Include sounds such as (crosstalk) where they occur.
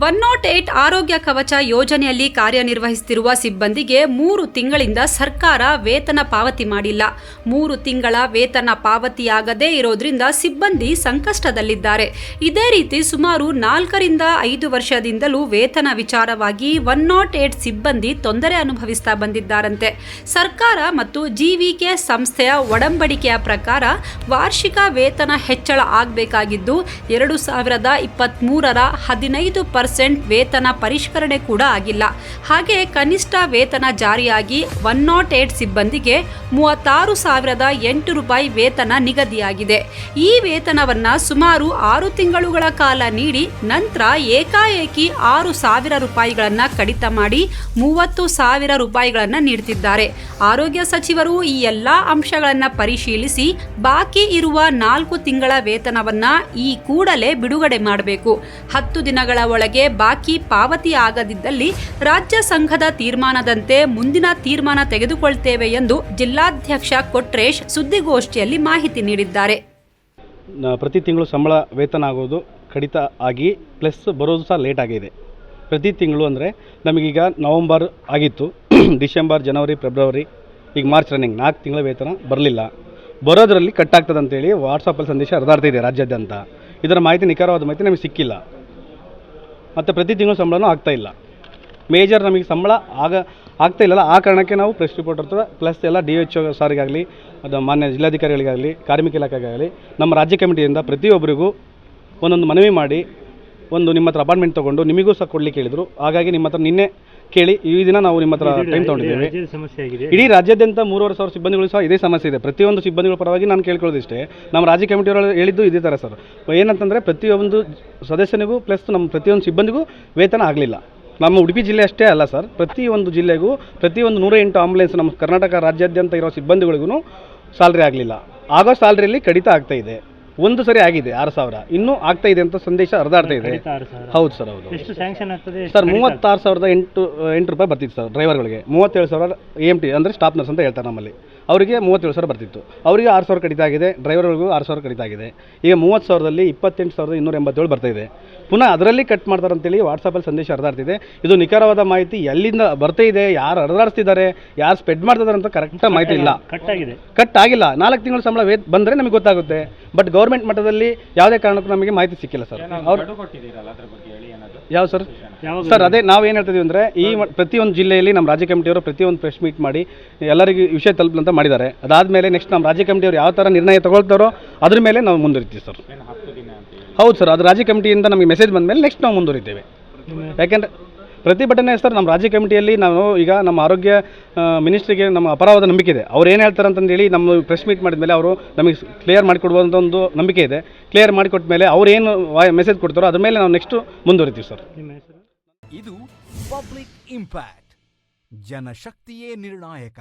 One not eight ಆರೋಗ್ಯ ಕವಚ ಯೋಜನೆಯಲ್ಲಿ ಕಾರ್ಯನಿರ್ವಹಿಸುತ್ತಿರುವ ಸಿಬ್ಬಂದಿಗೆ ಮೂರು ತಿಂಗಳಿಂದ ಸರ್ಕಾರ ವೇತನ ಪಾವತಿ ಮಾಡಿಲ್ಲ. ಮೂರು ತಿಂಗಳ ವೇತನ ಪಾವತಿಯಾಗದೇ ಇರೋದ್ರಿಂದ ಸಿಬ್ಬಂದಿ ಸಂಕಷ್ಟದಲ್ಲಿದ್ದಾರೆ. ಇದೇ ರೀತಿ ಸುಮಾರು ನಾಲ್ಕರಿಂದ ಐದು ವರ್ಷದಿಂದಲೂ ವೇತನ ವಿಚಾರವಾಗಿ ಒನ್ ನಾಟ್ ಏಟ್ ಸಿಬ್ಬಂದಿ ತೊಂದರೆ ಅನುಭವಿಸ್ತಾ ಬಂದಿದ್ದಾರಂತೆ. ಸರ್ಕಾರ ಮತ್ತು ಜಿವಿಕೆ ಸಂಸ್ಥೆಯ ಒಡಂಬಡಿಕೆಯ ಪ್ರಕಾರ ವಾರ್ಷಿಕ ವೇತನ ಹೆಚ್ಚಳ ಆಗಬೇಕಾಗಿದ್ದು, ಎರಡು ಸಾವಿರದ ಇಪ್ಪತ್ತ್ಮೂರರ ಹದಿನೈದು ಪರ್ಸೆಂಟ್ ವೇತನ ಪರಿಷ್ಕರಣೆ ಕೂಡ ಆಗಿಲ್ಲ. ಹಾಗೆ ಕನಿಷ್ಠ ವೇತನ ಜಾರಿಯಾಗಿ ಒನ್ ನಾಟ್ ಏಟ್ ಸಿಬ್ಬಂದಿಗೆ ಮೂವತ್ತಾರು ಸಾವಿರದ ಎಂಟು ರೂಪಾಯಿ ವೇತನ ನಿಗದಿಯಾಗಿದೆ. ಈ ವೇತನವನ್ನ ಸುಮಾರು ಆರು ತಿಂಗಳುಗಳ ಕಾಲ ನೀಡಿ ನಂತರ ಏಕಾಏಕಿ ಆರು ಸಾವಿರ ರೂಪಾಯಿಗಳನ್ನ ಕಡಿತ ಮಾಡಿ ಮೂವತ್ತು ಸಾವಿರ ರೂಪಾಯಿಗಳನ್ನು ನೀಡುತ್ತಿದ್ದಾರೆ ಆರೋಗ್ಯ ಸಚಿವರು ಈ ಎಲ್ಲಾ ಅಂಶಗಳನ್ನು ಪರಿಶೀಲಿಸಿ ಬಾಕಿ ಇರುವ ನಾಲ್ಕು ತಿಂಗಳ ವೇತನವನ್ನ ಈ ಕೂಡಲೇ ಬಿಡುಗಡೆ ಮಾಡಬೇಕು. ಹತ್ತು ದಿನಗಳ ಒಳಗೆ ಬಾಕಿ ಪಾವತಿ ಆಗದಿದ್ದಲ್ಲಿ ರಾಜ್ಯ ಸಂಘದ ತೀರ್ಮಾನದಂತೆ ಮುಂದಿನ ತೀರ್ಮಾನ ತೆಗೆದುಕೊಳ್ತೇವೆ ಎಂದು ಜಿಲ್ಲಾಧ್ಯಕ್ಷ ಕೊಟ್ರೇಶ್ ಸುದ್ದಿಗೋಷ್ಠಿಯಲ್ಲಿ ಮಾಹಿತಿ ನೀಡಿದ್ದಾರೆ. ಪ್ರತಿ ತಿಂಗಳು ಸಂಬಳ ವೇತನ ಆಗೋದು ಕಡಿತ ಆಗಿ ಪ್ಲಸ್ ಬರೋದು ಸಹ ಲೇಟ್ ಆಗಿದೆ. ಪ್ರತಿ ತಿಂಗಳು ಅಂದರೆ ನಮಗೀಗ ನವಂಬರ್ ಆಗಿತ್ತು. (clears throat) ಡಿಸೆಂಬರ್, ಜನವರಿ, ಫೆಬ್ರವರಿ, ಈಗ ಮಾರ್ಚ್ ರನ್ನಿಂಗ್ ನಾಲ್ಕು ತಿಂಗಳ ವೇತನ ಬರಲಿಲ್ಲ. ಬರೋದರಲ್ಲಿ ಕಟ್ ಆಗ್ತದೆ ಅಂತೇಳಿ ವಾಟ್ಸಪ್ಪಲ್ಲಿ ಸಂದೇಶ ಹರಿದಾಡ್ತಾ ಇದೆ ರಾಜ್ಯಾದ್ಯಂತ. ಇದರ ಮಾಹಿತಿ ನಿಖರವಾದ ಮಾಹಿತಿ ನಮಗೆ ಸಿಕ್ಕಿಲ್ಲ. ಮತ್ತು ಪ್ರತಿ ತಿಂಗಳು ಸಂಬಳನೂ ಆಗ್ತಾ ಇಲ್ಲ. ಮೇಜರ್ ನಮಗೆ ಸಂಬಳ ಆಗ, ಆಗ್ತಾ ಇಲ್ಲಲ್ಲ. ಆ ಕಾರಣಕ್ಕೆ ನಾವು ಪ್ರೆಸ್ ರಿಪೋರ್ಟ್ ಹತ್ರ ಪ್ಲಸ್ ಎಲ್ಲ ಡಿ ಎಚ್ ಒ ಸಾರಿಗಾಗಲಿ, ಅದು ಮಾನ್ಯ ಜಿಲ್ಲಾಧಿಕಾರಿಗಳಿಗಾಗಲಿ, ಕಾರ್ಮಿಕ ಇಲಾಖೆಗಾಗಲಿ, ನಮ್ಮ ರಾಜ್ಯ ಕಮಿಟಿಯಿಂದ ಪ್ರತಿಯೊಬ್ಬರಿಗೂ ಒಂದೊಂದು ಮನವಿ ಮಾಡಿ, ಒಂದು ನಿಮ್ಮ ಹತ್ರ ಅಪಾಯಿಂಟ್ಮೆಂಟ್ ತೊಗೊಂಡು ನಿಮಗೂ ಸಹ ಕೊಡ್ಲಿಕ್ಕೆ ಹೇಳಿದರು. ಹಾಗಾಗಿ ನಿಮ್ಮ ಹತ್ರ ನಿನ್ನೆ ಕೇಳಿ ಈ ದಿನ ನಾವು ನಿಮ್ಮ ಹತ್ರ ಟೈಮ್ ತಗೊಂಡಿದ್ದೇವೆ. ರಾಜ್ಯದ ಸಮಸ್ಯೆ ಆಗಿದೆ. ಇಡೀ ರಾಜ್ಯಾದ್ಯಂತ ಮೂರುವರೆ ಸಾವಿರ ಸಿಬ್ಬಂದಿಗಳು ಸಹ ಇದೇ ಸಮಸ್ಯೆ ಇದೆ. ಪ್ರತಿಯೊಂದು ಸಿಬ್ಬಂದಿಗಳ ಪರವಾಗಿ ನಾನು ಕೇಳ್ಕೊಳ್ಳೋದಿಷ್ಟೇ. ನಮ್ಮ ರಾಜ್ಯ ಕಮಿಟಿಯವರು ಹೇಳಿದ್ದು ಇದೇ ಥರ ಸರ್. ಏನಂತಂದರೆ ಪ್ರತಿಯೊಂದು ಸದಸ್ಯನಿಗೂ ಪ್ಲಸ್ ನಮ್ಮ ಪ್ರತಿಯೊಂದು ಸಿಬ್ಬಂದಿಗೂ ವೇತನ ಆಗಲಿಲ್ಲ. ನಮ್ಮ ಉಡುಪಿ ಜಿಲ್ಲೆ ಅಷ್ಟೇ ಅಲ್ಲ ಸರ್. ಪ್ರತಿಯೊಂದು ಜಿಲ್ಲೆಗೂ ಪ್ರತಿಯೊಂದು ನೂರ ಎಂಟು ಆಂಬುಲೆನ್ಸ್ ನಮ್ಮ ಕರ್ನಾಟಕ ರಾಜ್ಯಾದ್ಯಂತ ಇರೋ ಸಿಬ್ಬಂದಿಗಳಿಗೂ ಸ್ಯಾಲ್ರಿ ಆಗಲಿಲ್ಲ. ಆಗೋ ಸ್ಯಾಲ್ರಿಯಲ್ಲಿ ಕಡಿತ ಆಗ್ತಾ ಇದೆ. ಒಂದು ಸರಿ ಆಗಿದೆ ಆರು ಸಾವಿರ. ಇನ್ನೂ ಆಗ್ತಾ ಇದೆ ಅಂತ ಸಂದೇಶ ಹರಿದಾಡ್ತಾ ಇದೆ. ಹೌದು ಸರ್ ಹೌದು ಎಷ್ಟು ಸ್ಯಾಂಕ್ಷನ್ ಆಗ್ತದೆ ಸರ್ ಮೂವತ್ತಾರು ಸಾವಿರದ ಎಂಟು ಎಂಟು ರೂಪಾಯಿ ಬರ್ತಿತ್ತು ಸರ್ ಡ್ರೈವರ್ಗಳಿಗೆ ಮೂವತ್ತೇಳು ಸಾವಿರ ಎ ಎಂ ಟಿ ಅಂದರೆ ಸ್ಟಾಪ್ನರ್ಸ್ ಅಂತ ಹೇಳ್ತಾರೆ ನಮ್ಮಲ್ಲಿ. ಅವರಿಗೆ ಮೂವತ್ತೇಳು ಸಾವಿರ ಬರ್ತಿತ್ತು. ಅವರಿಗೆ ಆರು ಸಾವಿರ ಕಡಿತ ಆಗಿದೆ ಡ್ರೈವರ್ಗಳಿಗೂ ಆರು ಸಾವಿರ ಕಡಿತ ಆಗಿದೆ. ಈಗ ಮೂವತ್ತು ಸಾವಿರದಲ್ಲಿ ಇಪ್ಪತ್ತೆಂಟು ಸಾವಿರದ ಇನ್ನೂರ ಎಂಬತ್ತೇಳು ಬರ್ತಾ ಇದೆ. ಪುನಃ ಅದರಲ್ಲಿ ಕಟ್ ಮಾಡ್ತಾರೆ ಅಂತೇಳಿ ವಾಟ್ಸಪ್ಪಲ್ಲಿ ಸಂದೇಶ ಹರಿದಾಡ್ತಿದೆ. ಇದು ನಿಖರವಾದ ಮಾಹಿತಿ ಎಲ್ಲಿಂದ ಬರ್ತಾ ಇದೆ ಯಾರು ಹರಿದಾಡ್ತಿದ್ದಾರೆ ಯಾರು ಸ್ಪೆಡ್ ಮಾಡ್ತಿದ್ದಾರೆ ಅಂತ ಕರೆಕ್ಟಾಗಿ ಮಾಹಿತಿ ಇಲ್ಲ. ಕಟ್ ಆಗಿದೆ. ಕಟ್ ಆಗಿಲ್ಲ. ನಾಲ್ಕು ತಿಂಗಳ ಸಂಬಳ ವೇತ್ ಬಂದರೆ ನಮಗೆ ಗೊತ್ತಾಗುತ್ತೆ. ಬಟ್ ಗೌರ್ಮೆಂಟ್ ಮಟ್ಟದಲ್ಲಿ ಯಾವುದೇ ಕಾರಣಕ್ಕೂ ನಮಗೆ ಮಾಹಿತಿ ಸಿಕ್ಕಿಲ್ಲ ಸರ್ ಅವ್ರು ಯಾವ ಸರ್? ಸರ್ ಅದೇ ನಾವು ಏನು ಹೇಳ್ತಿದ್ದೀವಿ ಅಂದರೆ ಈ ಪ್ರತಿಯೊಂದು ಜಿಲ್ಲೆಯಲ್ಲಿ ನಮ್ಮ ರಾಜ್ಯ ಕಮಿಟಿಯವರು ಪ್ರತಿಯೊಂದು ಪ್ರೆಸ್ ಮೀಟ್ ಮಾಡಿ ಎಲ್ಲರಿಗೂ ವಿಷಯ ತಲುಪಲಂತ ಮಾಡಿದ್ದಾರೆ. ಅದಾದಮೇಲೆ ನೆಕ್ಸ್ಟ್ ನಮ್ಮ ರಾಜ್ಯ ಕಮಿಟಿಯವರು ಯಾವ ಥರ ನಿರ್ಣಯ ತಗೊಳ್ತಾರೋ ಅದ್ರ ಮೇಲೆ ನಾವು ಮುಂದುವರಿತೀವಿ ಸರ್. ಹೌದು ಸರ್ ಅದು ರಾಜ್ಯ ಕಮಿಟಿಯಿಂದ ನಮಗೆ ಮೆಸೇಜ್ ಬಂದ ಮೇಲೆ ನೆಕ್ಸ್ಟ್ ನಾವು ಮುಂದುವರಿತೇವೆ. ಯಾಕೆಂದರೆ ಪ್ರತಿಭಟನೆ ಸರ್, ನಮ್ಮ ರಾಜ್ಯ ಕಮಿಟಿಯಲ್ಲಿ ನಾವು ಈಗ ನಮ್ಮ ಆರೋಗ್ಯ ಮಿನಿಸ್ಟ್ರಿಗೆ ನಮ್ಮ ಅಪರಾಧ ನಂಬಿಕೆ ಇದೆ. ಅವ್ರು ಏನು ಹೇಳ್ತಾರೆ ಅಂತಂದೇಳಿ ನಮ್ಮ ಪ್ರೆಸ್ ಮೀಟ್ ಮಾಡಿದ ಮೇಲೆ ಅವರು ನಮಗೆ ಕ್ಲಿಯರ್ ಮಾಡಿಕೊಡುವಂಥ ಒಂದು ನಂಬಿಕೆ ಇದೆ. ಕ್ಲಿಯರ್ ಮಾಡಿಕೊಟ್ಟ ಮೇಲೆ ಅವ್ರು ಏನು ಮೆಸೇಜ್ ಕೊಡ್ತಾರೋ ಅದ್ರ ಮೇಲೆ ನಾವು ನೆಕ್ಸ್ಟು ಮುಂದುವರಿತೀವಿ ಸರ್. ಇದು ಪಬ್ಲಿಕ್ ಇಂಪ್ಯಾಕ್ಟ್ ಜನಶಕ್ತಿಯೇ ನಿರ್ಣಾಯಕ.